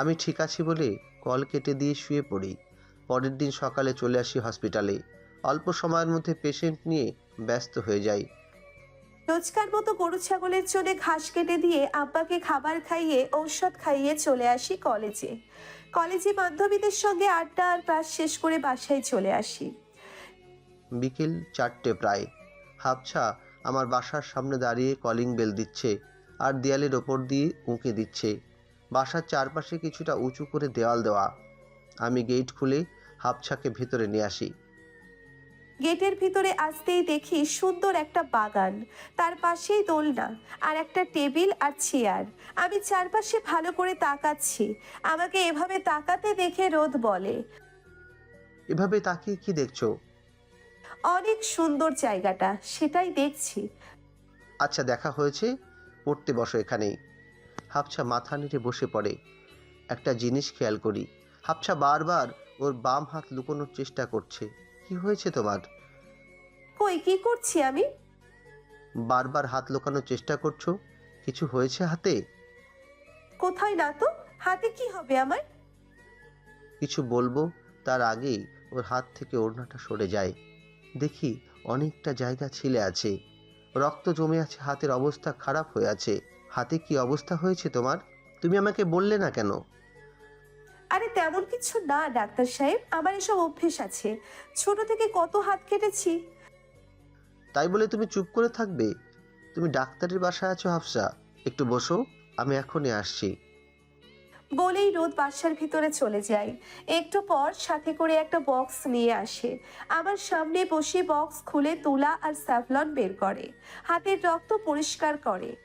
আমি ঠিক আছি বলে কল কেটে দিয়ে শুয়ে পড়ি। পরের দিন সকালে চলে আসি হসপিটালে। অল্প সময়ের মধ্যে পেশেন্ট নিয়ে ব্যস্ত হয়ে যাই। রোজকার মতো গরু ছাগলের জন্য ঘাস কেটে দিয়ে আব্বাকে খাবার খাইয়ে ঔষধ খাইয়ে চলে আসি কলেজে। কলেজে বান্ধবীদের সঙ্গে আড্ডা আর ক্লাস শেষ করে বাসায় চলে আসি। বিকেল চারটে প্রায়। হাফছা আমার বাসার সামনে দাঁড়িয়ে কলিং বেল দিচ্ছে আর দেয়ালের ওপর দিয়ে উঁকে দিচ্ছে। বাসার চারপাশে কিছুটা উঁচু করে দেওয়াল দেওয়া। আমি গেট খুলে হাফছাকে ভেতরে নিয়ে আসি। গেটের ভিতরে আসতেই দেখি সুন্দর একটা বাগান। তার পাশেই দোলনা আর একটা টেবিল আর চেয়ার। আমি চারপাশে ভালো করে তাকাচ্ছি। আমাকে এভাবে তাকাতে দেখে রোদ বলে। এভাবে তাকিয়ে কি দেখছ? অনেক সুন্দর জায়গাটা সেটাই দেখছি। আচ্ছা দেখা হয়েছে। পড়তে বসো এখানেই। হাফছা মাথা নেড়ে বসে পড়ে। একটা জিনিস খেয়াল করি হাফছা বারবার ওর বাম হাত লুকোনোর চেষ্টা করছে। কি হয়েছে তোমার? কই কি করছি আমি? বারবার হাত লুকানোর চেষ্টা করছ? কিছু হয়েছে হাতে? কোথায় না তো? হাতে কি হবে আমার? কিছু বলব তার আগেই ওর হাত থেকে ওড়নাটা সরে যায়। দেখি অনেকটা জায়গা ছিলে আছে। রক্ত জমে আছে হাতের অবস্থা খারাপ হয়ে আছে। হাতে কি অবস্থা হয়েছে তোমার? তুমি আমাকে বললে না কেন? আরে তেমন কিছু না ডাক্তার সাহেব। আমার এসব অভ্যেস আছে। ছোট থেকে কত হাত কেটেছি? তাই বলে তুমি চুপ করে থাকবে? তুমি ডাক্তারের বাসায় আছো হাফসা। একটু বসো আমি এখনই আসছি। বলেই রোদ বাসার ভিতরে চলে যায়। একটু পর সাথে করে একটা বক্স নিয়ে আসে। আমার সামনে বসে বক্স খুলে তুলা আর স্যাভলন বের করে। হাতের রক্ত পরিষ্কার করে।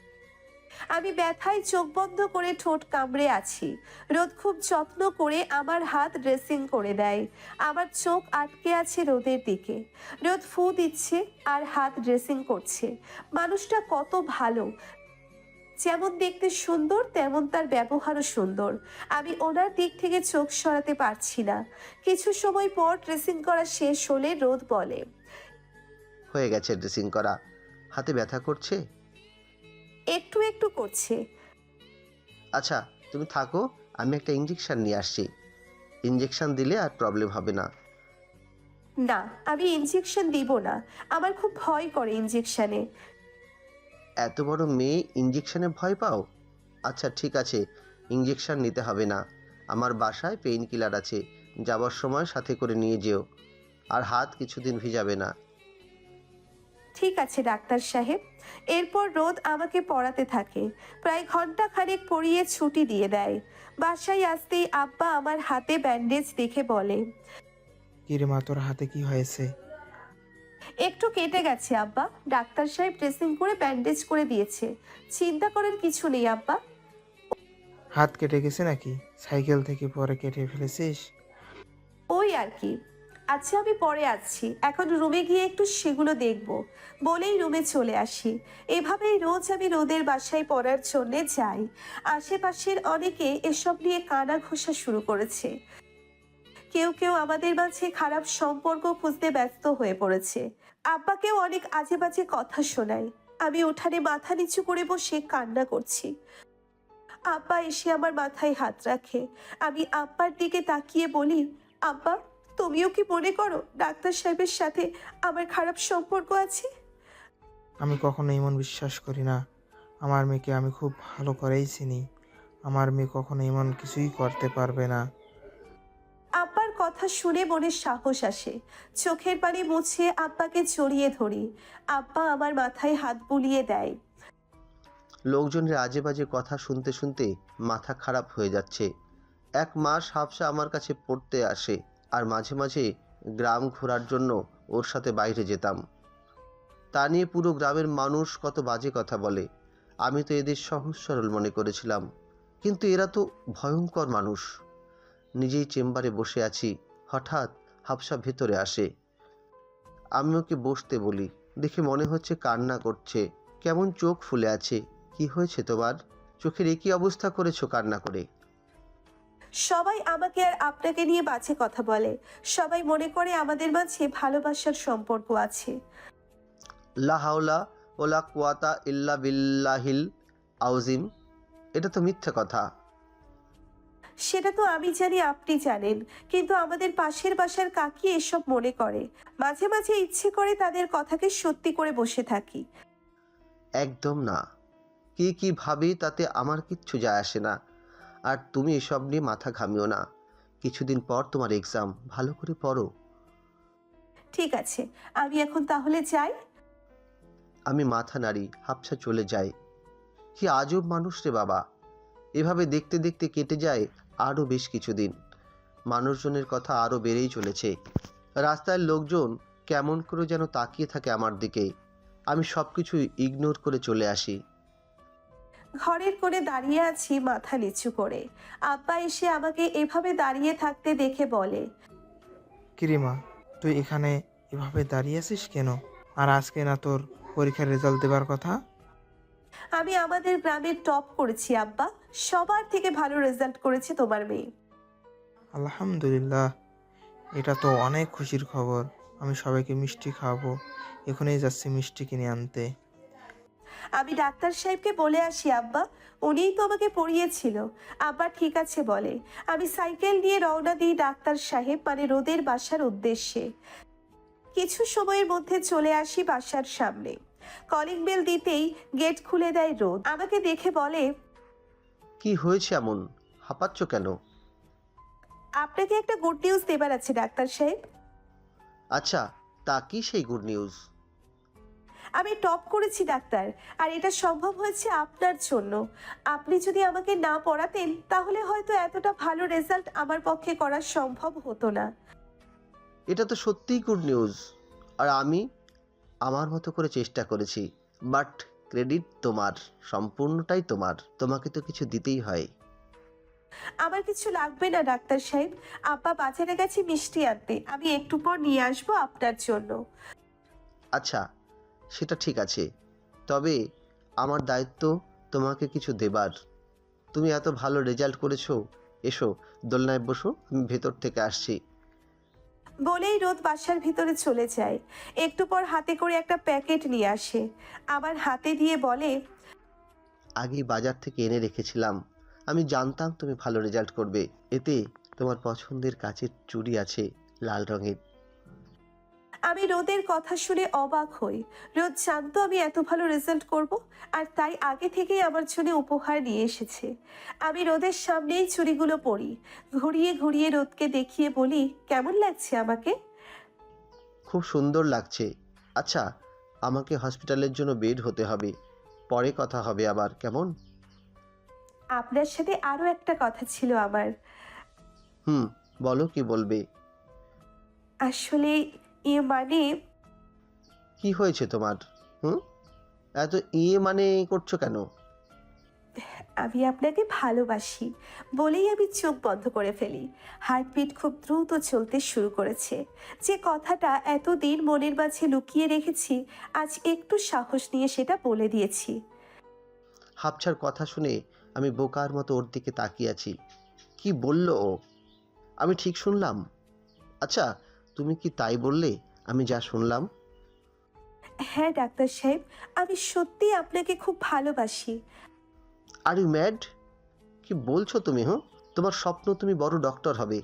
আমি ব্যথায় চোখ বন্ধ করে ঠোঁট কামড়ে আছি। রোদ খুব যত্ন করে আমার হাত ড্রেসিং করে দেয়। আমার চোখ আটকে আছে রোদের দিকে। রোদ ফু দিচ্ছে আর হাত ড্রেসিং করছে। মানুষটা কত ভালো। যেমন দেখতে সুন্দর, তেমন তার ব্যবহারও সুন্দর। আমি ওনার দিক থেকে চোখ সরাতে পারছি না। কিছু সময় পর ড্রেসিং করা শেষ হলে রোদ বলে, হয়ে গেছে ড্রেসিং করা। হাতে ব্যথা করছে? একটু একটু করছে। আচ্ছা তুমি থাকো আমি একটা ইঞ্জেকশন নিয়ে আসছি। ইঞ্জেকশন দিলে আর প্রবলেম হবে না। না আমি ইনজেকশন দিব না। আমার খুব ভয় করে ইনজেকশনে এত বড় মেয়ে ইঞ্জেকশনে ভয় পাও? আচ্ছা ঠিক আছে ইঞ্জেকশন নিতে হবে না। আমার বাসায় পেইন কিলার আছে যাবার সময় সাথে করে নিয়ে যেও। আর হাত কিছুদিন ভিজাবে না। ঠিক আছে ডাক্তার সাহেব। এরপর রোদ আমাকে পড়াতে থাকে। প্রায় ঘণ্টা খানেক পড়িয়ে ছুটি দিয়ে দেয়। বাসায় আসতেই আব্বা আমার হাতে ব্যান্ডেজ দেখে বলে কিরে মা তোর হাতে কি হয়েছে? একটু কেটে গেছে আব্বা। ডাক্তার সাহেব ড্রেসিং করে ব্যান্ডেজ করে দিয়েছে। চিন্তা করার কিছু নেই আব্বা। হাত কেটে গেছে নাকি? সাইকেল থেকে পরে কেটে ফেলেছিস? ওই আর কি। আচ্ছা আমি পরে আসছি এখন রুমে গিয়ে একটু সেগুলো দেখব। বলেই রুমে চলে আসি। এভাবেই রোজ আমি রোদের বাসায় পড়ার জন্যে যাই। আশেপাশের অনেকে এসব নিয়ে কানা ঘোষা শুরু করেছে। কেউ কেউ আমাদের মাঝে খারাপ সম্পর্ক খুঁজতে ব্যস্ত হয়ে পড়েছে। আব্বাকেও অনেক আজে বাজে কথা শোনায়। আমি উঠানে মাথা নিচু করে বসে কান্না করছি। আব্বা এসে আমার মাথায় হাত রাখে। আমি আব্বার দিকে তাকিয়ে বলি, আব্বা তুমিও কি মনে করো ডাক্তার সাহেবের সাথে আমার খারাপ সম্পর্ক আছে? আমি কখনো এমন বিশ্বাস করি না। আমার মেয়েকে আমি খুব ভালো করেই চিনি। আমার মেয়ে কখনো এমন কিছুই করতে পারবে না। আব্বার কথা শুনে মনে সাহস আসে। চোখের পানি মুছে আব্বাকে জড়িয়ে ধরি। আব্বা আমার মাথায় হাত বুলিয়ে দেয়। লোকজনের আজে বাজে কথা শুনতে শুনতে মাথা খারাপ হয়ে যাচ্ছে। এক মাস হাফসা আমার কাছে পড়তে আসে। আর মাঝে মাঝে গ্রাম ঘোরার জন্য ওর সাথে বাইরে যেতাম। তা নিয়ে পুরো গ্রামের মানুষ কত বাজে কথা বলে। আমি তো এদের সহজ সরল মনে করেছিলাম। কিন্তু এরা তো ভয়ঙ্কর মানুষ। নিজেই চেম্বারে বসে আছি, হঠাৎ হাফসা ভেতরে আসে। আমি ওকে বসতে বলি, দেখে মনে হচ্ছে কান্না করছে। কেমন চোখ ফুলে আছে, কি হয়েছে তোমার? চোখের একই অবস্থা করেছ কান্না করে। সবাই আমাকে আর আপনাকে নিয়ে বাজে কথা বলে। সবাই মনে করে আমাদের মাঝে ভালোবাসার সম্পর্ক আছে। লা হাওলা ওলা কুয়াতা ইল্লা বিল্লাহিল আউজিম। এটা তো মিথ্যে কথা। সেটা তো আমি জানি আপনি জানেন। কিন্তু আমাদের পাশের বাসার কাকি এসব মনে করে। মাঝে মাঝে ইচ্ছে করে তাদের কথাকে সত্যি করে বসে থাকি। একদম না। কি কি ভাবি তাতে আমার কিচ্ছু যায় আসে না। আর তুমি এসব নিয়ে মাথা ঘামিও না। কিছুদিন পর তোমার এক্সাম ভালো করে পড়ো। ঠিক আছে আমি এখন তাহলে যাই। আমি মাথা নাড়ি হাফসা চলে যাই। কি আজব মানুষ রে বাবা। এভাবে দেখতে দেখতে কেটে যায় আরও বেশ কিছুদিন। মানুষজনের কথা আরও বেড়েই চলেছে। রাস্তার লোকজন কেমন করে যেন তাকিয়ে থাকে আমার দিকে। আমি সব কিছু ইগনোর করে চলে আসি। ঘরের কোণে দাঁড়িয়ে আছি মাথা নিচু করে। আব্বা এসে আমাকে এভাবে দাঁড়িয়ে থাকতে দেখে বলে কিরিমা তুই এখানে এভাবে দাঁড়িয়ে আছিস কেন? আর আজকে না তোর পরীক্ষার রেজাল্ট দেবার কথা? আমি আমাদের গ্রামে টপ করেছি আব্বা। সবার থেকে ভালো রেজাল্ট করেছে তোমার মেয়ে। আলহামদুলিল্লাহ এটা তো অনেক খুশির খবর। আমি সবাইকে মিষ্টি খাওয়াবো। এখনই যাচ্ছি মিষ্টি কিনে আনতে। আমি ডাক্তার সাহেবকে বলে আসি আব্বা। উনিই তো আমাকে পড়িয়েছিল। আব্বা ঠিক আছে বলে। আমি সাইকেল নিয়ে রওনা দিই ডাক্তার সাহেব মানে রোদের বাসার উদ্দেশ্যে। কিছু সময়ের মধ্যে চলে আসি বাসার সামনে। কলিং বেল দিতেই গেট খুলে দেয় রোদ। আমাকে দেখে বলে কি হয়েছে এমন? হাঁপাচ্ছ কেন? আপনাকে একটা গুড নিউজ দেবার আছে ডাক্তার সাহেব। আচ্ছা তা কি সেই গুড নিউজ আমি টপ করেছি ডাক্তার। আর এটা সম্ভব হয়েছে আপনার জন্য। আপনি যদি আমাকে না পড়াতেন তাহলে হয়তো এতটা ভালো রেজাল্ট আমার পক্ষে করা সম্ভব হতো না। এটা তো সত্যিই গুড নিউজ। আর আমি আমার মতো করে চেষ্টা করেছি বাট ক্রেডিট তোমার সম্পূর্ণটাই তোমার। তোমাকে তো কিছু দিতেই হয়। আমার কিছু লাগবে না ডাক্তার সাহেব। আপা বাজারে গেছে মিষ্টি আনতে। আমি একটু পর নিয়ে আসব আপনার জন্য। আচ্ছা সেটা ঠিক আছে। তবে আমার দায়িত্ব তোমাকে কিছু দেবার। তুমি এত ভালো রেজাল্ট করেছ। এসো দোলনায় বসো আমি ভেতর থেকে আসছি। বলেই রোদ বাসার ভিতরে চলে যায়। একটু পর হাতে করে একটা প্যাকেট নিয়ে আসে। আবার হাতে দিয়ে বলে আগেই বাজার থেকে এনে রেখেছিলাম। আমি জানতাম তুমি ভালো রেজাল্ট করবে। এতে তোমার পছন্দের কাচের চুড়ি আছে লাল রঙের। আমি রোদের কথা শুনে অবাক হই। রোদ জানতো আমি এত ভালো রেজাল্ট করব আর তাই আগে থেকেই আমার জন্য উপহার নিয়ে এসেছে। আমি রোদের সামনেই চুড়িগুলো পড়ি ঘুরিয়ে ঘুরিয়ে রোদকে দেখিয়ে বলি কেমন লাগছে আমাকে? খুব সুন্দর লাগছে। আচ্ছা আমাকে হসপিটালের জন্য বেড হতে হবে। পরে কথা হবে আবার কেমন? আপনার সাথে আরও একটা কথা ছিল আমার। হুম বলো কি বলবে? আসলে ইয়ে মানে? কি হয়েছে তোমার? হুম? এত ইয়ে মানে করছ কেন? আমি আপনাকে ভালোবাসি বলেই আমি চোখ বন্ধ করে ফেলি। হার্টবিট খুব দ্রুত চলতে শুরু করেছে। যে কথাটা এতদিন মনের মাঝে লুকিয়ে রেখেছি আজ একটু সাহস নিয়ে সেটা বলে দিয়েছি। হাফছার কথা শুনে আমি বোকার মতো ওর দিকে তাকিয়ে আছি। কি বলল ও? আমি ঠিক শুনলাম। আচ্ছা তুমি কি তাই বললে? আমি যা শুনলাম। হ্যাঁ ডাক্তার সাহেব আমি সত্যি আপনাকে খুব ভালোবাসি। আর ইউ ম্যাড কি বলছো তুমি হুঁ? তোমার স্বপ্ন তুমি বড় ডক্টর হবে।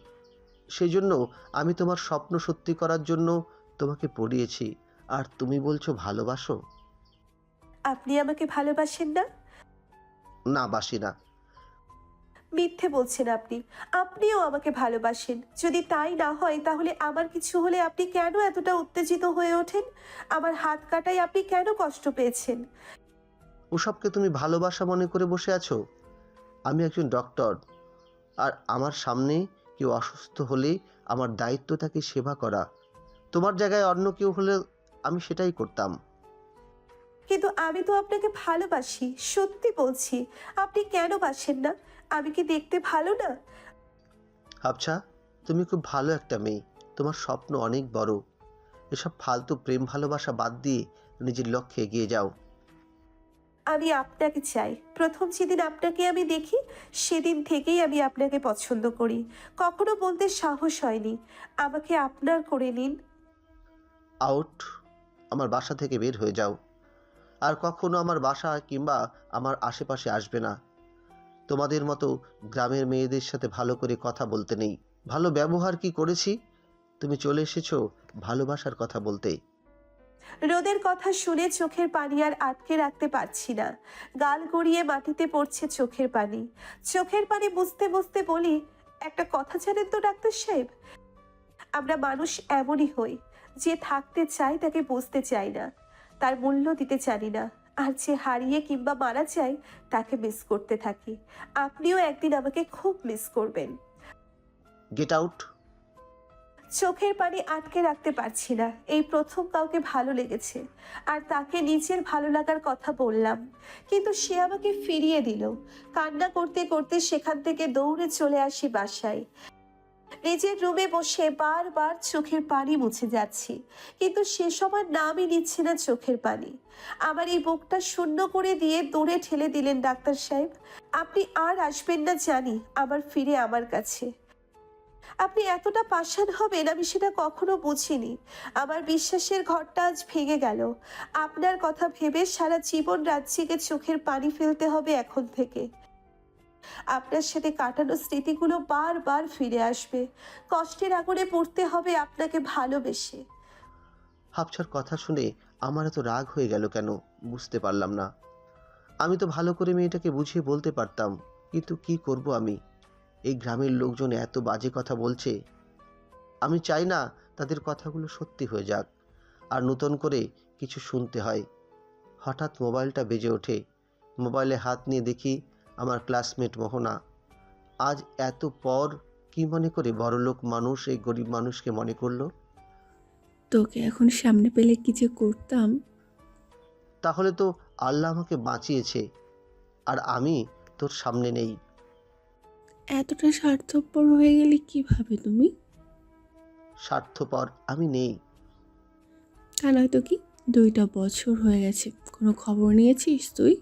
সেই জন্য আমি তোমার স্বপ্ন সত্যি করার জন্য তোমাকে পড়িয়েছি। আর তুমি বলছো ভালোবাসো? আপনি আমাকে ভালোবাসেন না? না বাসি না। মিথ্যে বলছেন আপনি। আপনিও আমাকে ভালোবাসেন। যদি তাই না হয় তাহলে আমার কিছু হলে আপনি কেন এতটা উত্তেজিত হয়ে ওঠেন? আমার হাত কাটায় আপনি কেন কষ্ট পেয়েছেন? ওসবকে তুমি ভালোবাসা মনে করে বসে আছো? আমি একজন ডক্টর আর আমার সামনে কেউ অসুস্থ হলে আমার দায়িত্ব তাকে সেবা করা। তোমার জায়গায় অন্য কেউ হলে আমি সেটাই করতাম। কিন্তু আমি তো আপনাকে ভালোবাসি সত্যি বলছি। আপনি কেন বাসেন না? আমি কি দেখতে ভালো না? আচ্ছা তুমি খুব ভালো একটা মেয়ে। তোমার স্বপ্ন অনেক বড়। এসব ফালতু প্রেম ভালোবাসা বাদ দিয়ে নিজের লক্ষ্যে এগিয়ে যাও। আমি আপনাকে চাই। প্রথম যেদিন আপনাকে আমি দেখি সেদিন থেকেই আমি আপনাকে পছন্দ করি। কখনো বলতে সাহস হয়নি। আমাকে আপনার করে নিন। আউট আমার বাসা থেকে বের হয়ে যাও। আর কখনো আমার বাসা কিংবা আমার আশেপাশে আসবে না। তোমাদের মতো গ্রামের মেয়েদের সাথে ভালো করে কথা বলতে নেই। ভালো ব্যবহার কি করেছি? তুমি চলে এসেছ ভালোবাসার কথা বলতে। রোদের কথা শুনে চোখের পানি আর আটকে রাখতে পারছি না। গাল গড়িয়ে মাটিতে পড়ছে চোখের পানি। চোখের পানি বুঝতে বুঝতে বলি, একটা কথা জানেন তো, ডাক্তার সাহেব? আমরা মানুষ এমনই হই। যে থাকতে চাই তাকে বুঝতে চাই না। তার মূল্য দিতে জানি না। আর যে হারিয়ে কিংবা মারা যায় তাকে মিস করতে থাকি। আপনিও একদিন আমাকে খুব মিস করবেন। গেট আউট চোখের পানি আটকে রাখতে পারছি না। এই প্রথম কাউকে ভালো লেগেছে। আর তাকে নিজের ভালো লাগার কথা বললাম। কিন্তু সে আমাকে ফিরিয়ে দিল। কান্না করতে করতে সেখান থেকে দৌড়ে চলে আসি বাসায়। নিজের রুমে বসে বারবার চোখের পানি মুছে যাচ্ছি। কিন্তু সে সময় নামই নিচ্ছে না চোখের পানি। আমার এই বুকটা শূন্য করে দিয়ে দূরে ঠেলে দিলেন ডাক্তার সাহেব। আপনি আর আসবেন না জানি, আবার ফিরে আমার কাছে। আপনি এতটা পাষাণ হবেন, আমি সেটা কখনো বুঝিনি। আমার বিশ্বাসের ঘরটা আজ ভেঙে গেল। আপনার কথা ভেবে সারা জীবন রাজ্যিকে চোখের পানি ফেলতে হবে এখন থেকে। আপনার সাথে কাটানো স্মৃতিগুলো বারবার ফিরে আসবে। কষ্টের আগুনে পড়তে হবে আপনাকে ভালোবেসে। হাফছার কথা শুনে আমার এত রাগ হয়ে গেল কেন বুঝতে পারলাম না। আমি তো ভালো করে মেয়েটাকে বুঝিয়ে বলতে পারতাম, কিন্তু কি করব আমি? এই গ্রামের লোকজন এত বাজে কথা বলছে। আমি চাই না তাদের কথাগুলো সত্যি হয়ে যাক, আর নতুন করে কিছু শুনতে হয়। হঠাৎ মোবাইলটা বেজে ওঠে। মোবাইলে হাত নিয়ে দেখি আমার ক্লাসমেট মোহনা আজ এত পর কি মনে করে বড়লোক মানুষ এই গরিব মানুষকে মনে করল? তোকে এখন সামনে পেলে কি যে করতাম? তাহলে তো আল্লাহ আমাকে বাঁচিয়েছে আর আমি তোর সামনে নেই। এতটা স্বার্থপর হয়ে গেলে কীভাবে তুমি? স্বার্থপর আমি নেই। তা নয়তো কি দুইটা বছর হয়ে গেছে কোনো খবর নিয়েছিস তুই?